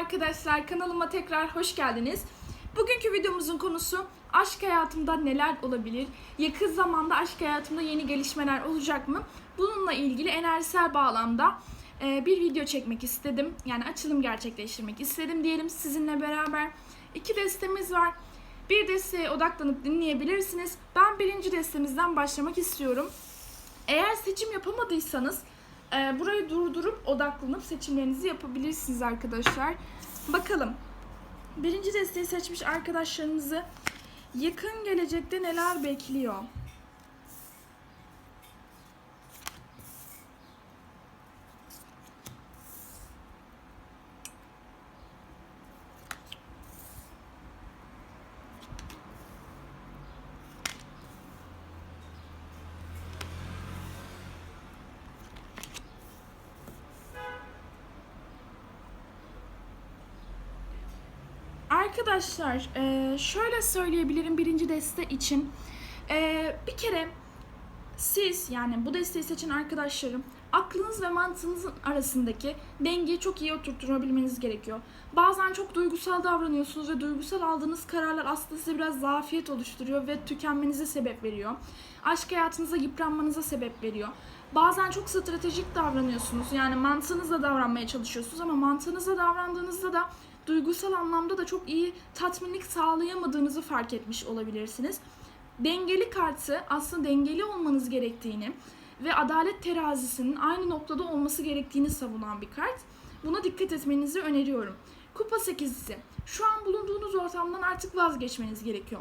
arkadaşlar kanalıma tekrar hoş geldiniz. Bugünkü videomuzun konusu aşk hayatımda neler olabilir? Yakın zamanda aşk hayatımda yeni gelişmeler olacak mı? Bununla ilgili enerjisel bağlamda e, bir video çekmek istedim. Yani açılım gerçekleştirmek istedim diyelim sizinle beraber. İki destemiz var. Bir desteye odaklanıp dinleyebilirsiniz. Ben birinci destemizden başlamak istiyorum. Eğer seçim yapamadıysanız e, burayı durdurup odaklanıp seçimlerinizi yapabilirsiniz arkadaşlar. Bakalım. Birinci desteği seçmiş arkadaşlarınızı yakın gelecekte neler bekliyor? Arkadaşlar e, şöyle söyleyebilirim birinci deste için. E, bir kere siz yani bu desteği seçen arkadaşlarım aklınız ve mantığınızın arasındaki dengeyi çok iyi oturtturabilmeniz gerekiyor. Bazen çok duygusal davranıyorsunuz ve duygusal aldığınız kararlar aslında size biraz zafiyet oluşturuyor ve tükenmenize sebep veriyor. Aşk hayatınıza yıpranmanıza sebep veriyor. Bazen çok stratejik davranıyorsunuz. Yani mantığınızla davranmaya çalışıyorsunuz ama mantığınızla davrandığınızda da duygusal anlamda da çok iyi tatminlik sağlayamadığınızı fark etmiş olabilirsiniz. Dengeli kartı aslında dengeli olmanız gerektiğini ve adalet terazisinin aynı noktada olması gerektiğini savunan bir kart. Buna dikkat etmenizi öneriyorum. Kupa sekizlisi. Şu an bulunduğunuz ortamdan artık vazgeçmeniz gerekiyor.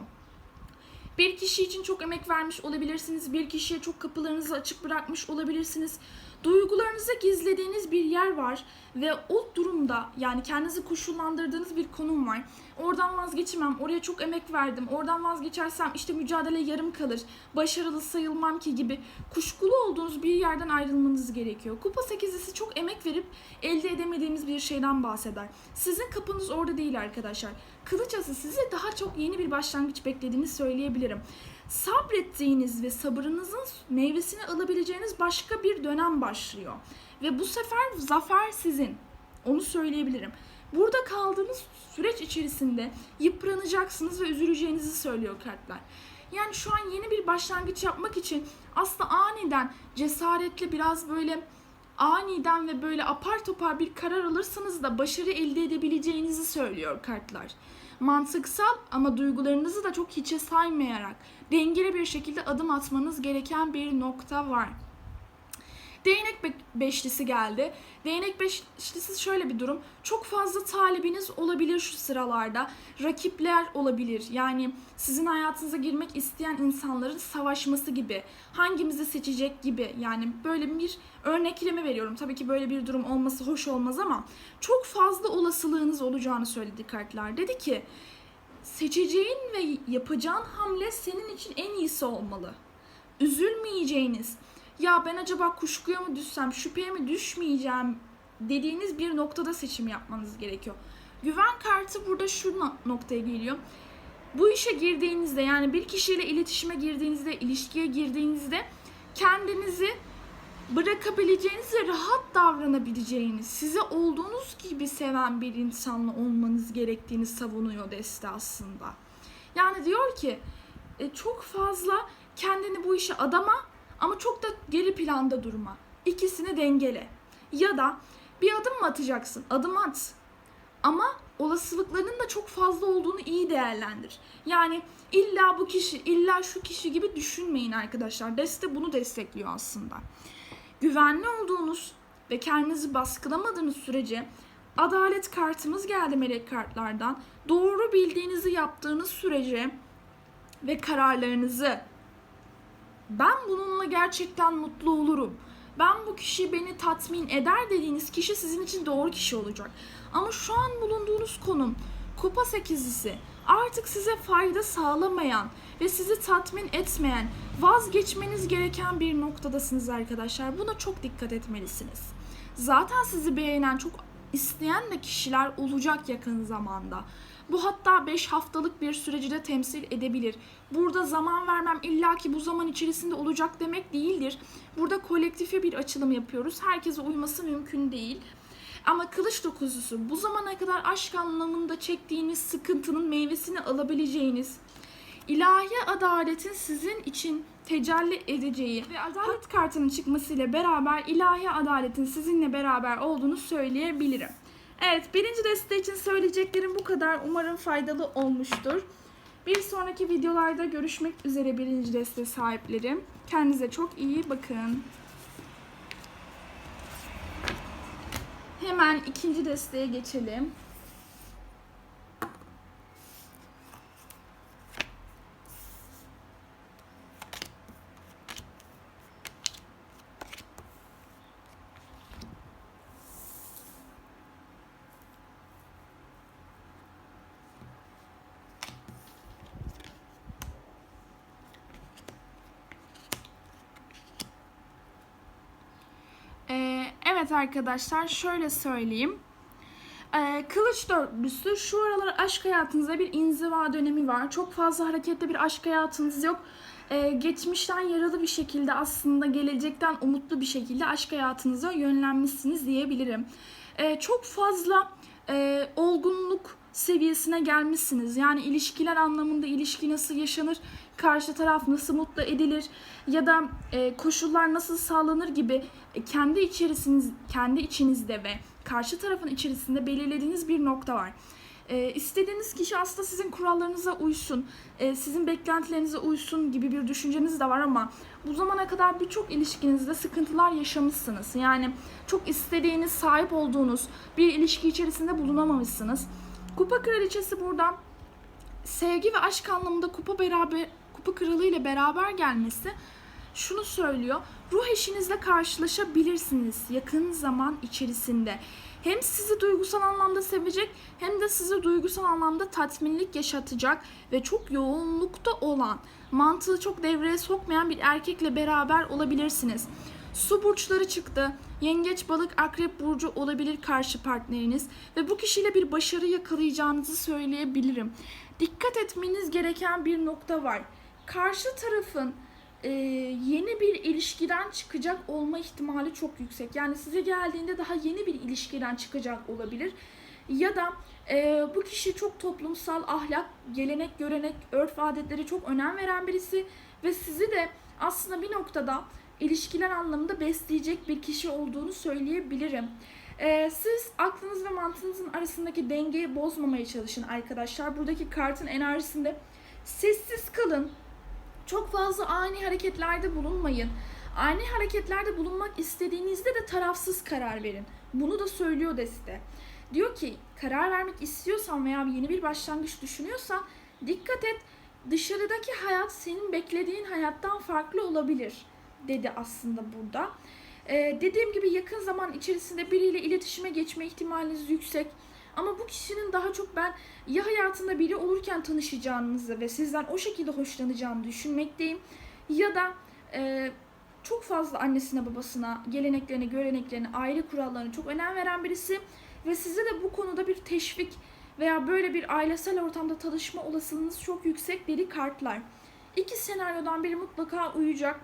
Bir kişi için çok emek vermiş olabilirsiniz. Bir kişiye çok kapılarınızı açık bırakmış olabilirsiniz. Duygularınızı gizlediğiniz bir yer var ve o durumda yani kendinizi koşullandırdığınız bir konum var. Oradan vazgeçemem, oraya çok emek verdim. Oradan vazgeçersem işte mücadele yarım kalır. Başarılı sayılmam ki gibi kuşkulu olduğunuz bir yerden ayrılmanız gerekiyor. Kupa sekizlisi çok emek verip elde edemediğimiz bir şeyden bahseder. Sizin kapınız orada değil arkadaşlar. Kılıçası size daha çok yeni bir başlangıç beklediğini söyleyebilirim. Sabrettiğiniz ve sabırınızın meyvesini alabileceğiniz başka bir dönem başlıyor. Ve bu sefer zafer sizin. Onu söyleyebilirim. Burada kaldığınız süreç içerisinde yıpranacaksınız ve üzüleceğinizi söylüyor kartlar. Yani şu an yeni bir başlangıç yapmak için aslında aniden cesaretli biraz böyle aniden ve böyle apar topar bir karar alırsanız da başarı elde edebileceğinizi söylüyor kartlar. Mantıksal ama duygularınızı da çok hiçe saymayarak dengeli bir şekilde adım atmanız gereken bir nokta var. Değnek be- beşlisi geldi. Değnek beşlisi şöyle bir durum. Çok fazla talibiniz olabilir şu sıralarda. Rakipler olabilir. Yani sizin hayatınıza girmek isteyen insanların savaşması gibi. Hangimizi seçecek gibi. Yani böyle bir örnekleme veriyorum. Tabii ki böyle bir durum olması hoş olmaz ama çok fazla olasılığınız olacağını söyledi kartlar. Dedi ki seçeceğin ve yapacağın hamle senin için en iyisi olmalı. Üzülmeyeceğiniz, ya ben acaba kuşkuya mı düşsem, şüpheye mi düşmeyeceğim dediğiniz bir noktada seçim yapmanız gerekiyor. Güven kartı burada şu no- noktaya geliyor. Bu işe girdiğinizde yani bir kişiyle iletişime girdiğinizde, ilişkiye girdiğinizde kendinizi bırakabileceğiniz ve rahat davranabileceğiniz, size olduğunuz gibi seven bir insanla olmanız gerektiğini savunuyor deste aslında. Yani diyor ki e, çok fazla kendini bu işe adama ama çok da geri planda durma. İkisini dengele. Ya da bir adım mı atacaksın? Adım at. Ama olasılıklarının da çok fazla olduğunu iyi değerlendir. Yani illa bu kişi, illa şu kişi gibi düşünmeyin arkadaşlar. Deste bunu destekliyor aslında. Güvenli olduğunuz ve kendinizi baskılamadığınız sürece adalet kartımız geldi melek kartlardan. Doğru bildiğinizi yaptığınız sürece ve kararlarınızı ben bununla gerçekten mutlu olurum. Ben bu kişi beni tatmin eder dediğiniz kişi sizin için doğru kişi olacak. Ama şu an bulunduğunuz konum kupa sekizlisi artık size fayda sağlamayan ve sizi tatmin etmeyen, vazgeçmeniz gereken bir noktadasınız arkadaşlar. Buna çok dikkat etmelisiniz. Zaten sizi beğenen çok isteyen de kişiler olacak yakın zamanda. Bu hatta 5 haftalık bir süreci de temsil edebilir. Burada zaman vermem illaki bu zaman içerisinde olacak demek değildir. Burada kolektife bir açılım yapıyoruz. Herkese uyması mümkün değil. Ama kılıç dokuzlusu bu zamana kadar aşk anlamında çektiğiniz sıkıntının meyvesini alabileceğiniz, ilahi adaletin sizin için tecelli edeceği ve adalet kartının çıkmasıyla beraber ilahi adaletin sizinle beraber olduğunu söyleyebilirim. Evet birinci deste için söyleyeceklerim bu kadar. Umarım faydalı olmuştur. Bir sonraki videolarda görüşmek üzere birinci deste sahiplerim. Kendinize çok iyi bakın. Hemen ikinci desteğe geçelim. Ee, evet arkadaşlar şöyle söyleyeyim. Ee, Kılıç dörtlüsü şu aralar aşk hayatınızda bir inziva dönemi var. Çok fazla hareketli bir aşk hayatınız yok. Ee, geçmişten yaralı bir şekilde aslında gelecekten umutlu bir şekilde aşk hayatınıza yönlenmişsiniz diyebilirim. Ee, çok fazla e, olgunluk seviyesine gelmişsiniz. Yani ilişkiler anlamında ilişki nasıl yaşanır, karşı taraf nasıl mutlu edilir ya da e, koşullar nasıl sağlanır gibi e, kendi içerisiniz, kendi içinizde ve karşı tarafın içerisinde belirlediğiniz bir nokta var. E, istediğiniz kişi aslında sizin kurallarınıza uysun, e, sizin beklentilerinize uysun gibi bir düşünceniz de var ama bu zamana kadar birçok ilişkinizde sıkıntılar yaşamışsınız. Yani çok istediğiniz, sahip olduğunuz bir ilişki içerisinde bulunamamışsınız. Kupa kraliçesi burada sevgi ve aşk anlamında kupa beraber kupa kralı ile beraber gelmesi şunu söylüyor. Ruh eşinizle karşılaşabilirsiniz yakın zaman içerisinde. Hem sizi duygusal anlamda sevecek hem de sizi duygusal anlamda tatminlik yaşatacak ve çok yoğunlukta olan, mantığı çok devreye sokmayan bir erkekle beraber olabilirsiniz. Su burçları çıktı. Yengeç, balık, akrep burcu olabilir karşı partneriniz ve bu kişiyle bir başarı yakalayacağınızı söyleyebilirim. Dikkat etmeniz gereken bir nokta var. Karşı tarafın e, yeni bir ilişkiden çıkacak olma ihtimali çok yüksek. Yani size geldiğinde daha yeni bir ilişkiden çıkacak olabilir. Ya da e, bu kişi çok toplumsal ahlak, gelenek, görenek, örf adetleri çok önem veren birisi ve sizi de aslında bir noktada ilişkiler anlamında besleyecek bir kişi olduğunu söyleyebilirim. Ee, siz aklınız ve mantığınızın arasındaki dengeyi bozmamaya çalışın arkadaşlar. Buradaki kartın enerjisinde sessiz kalın. Çok fazla ani hareketlerde bulunmayın. Ani hareketlerde bulunmak istediğinizde de tarafsız karar verin. Bunu da söylüyor deste. Diyor ki karar vermek istiyorsan veya yeni bir başlangıç düşünüyorsan dikkat et dışarıdaki hayat senin beklediğin hayattan farklı olabilir dedi aslında burada. Ee, dediğim gibi yakın zaman içerisinde biriyle iletişime geçme ihtimaliniz yüksek. Ama bu kişinin daha çok ben ya hayatında biri olurken tanışacağınızı ve sizden o şekilde hoşlanacağını düşünmekteyim. Ya da e, çok fazla annesine babasına, geleneklerine, göreneklerine, aile kurallarına çok önem veren birisi. Ve size de bu konuda bir teşvik veya böyle bir ailesel ortamda tanışma olasılığınız çok yüksek deli kartlar. İki senaryodan biri mutlaka uyacak.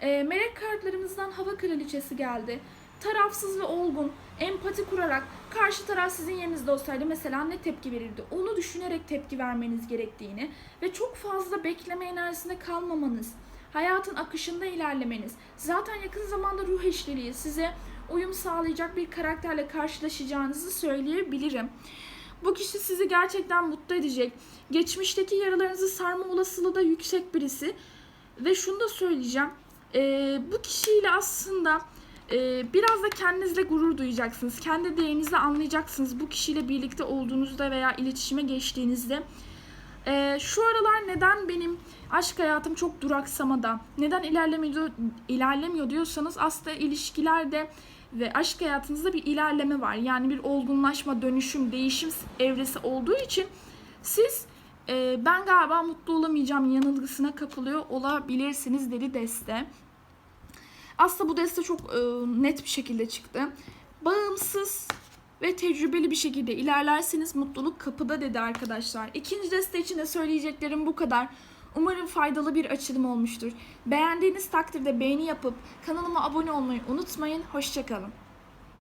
E, melek kartlarımızdan hava kraliçesi geldi. Tarafsız ve olgun, empati kurarak karşı taraf sizin yerinizde olsaydı mesela ne tepki verirdi? Onu düşünerek tepki vermeniz gerektiğini ve çok fazla bekleme enerjisinde kalmamanız, hayatın akışında ilerlemeniz, zaten yakın zamanda ruh eşliliği size uyum sağlayacak bir karakterle karşılaşacağınızı söyleyebilirim. Bu kişi sizi gerçekten mutlu edecek. Geçmişteki yaralarınızı sarma olasılığı da yüksek birisi. Ve şunu da söyleyeceğim e, bu kişiyle aslında biraz da kendinizle gurur duyacaksınız. Kendi değerinizi anlayacaksınız bu kişiyle birlikte olduğunuzda veya iletişime geçtiğinizde. E, şu aralar neden benim aşk hayatım çok duraksamada, neden ilerlemiyor, ilerlemiyor diyorsanız aslında ilişkilerde ve aşk hayatınızda bir ilerleme var. Yani bir olgunlaşma, dönüşüm, değişim evresi olduğu için siz e, ben galiba mutlu olamayacağım yanılgısına kapılıyor olabilirsiniz dedi deste. Aslında bu deste çok e, net bir şekilde çıktı. Bağımsız ve tecrübeli bir şekilde ilerlerseniz mutluluk kapıda dedi arkadaşlar. İkinci deste için de söyleyeceklerim bu kadar. Umarım faydalı bir açılım olmuştur. Beğendiğiniz takdirde beğeni yapıp kanalıma abone olmayı unutmayın. Hoşçakalın.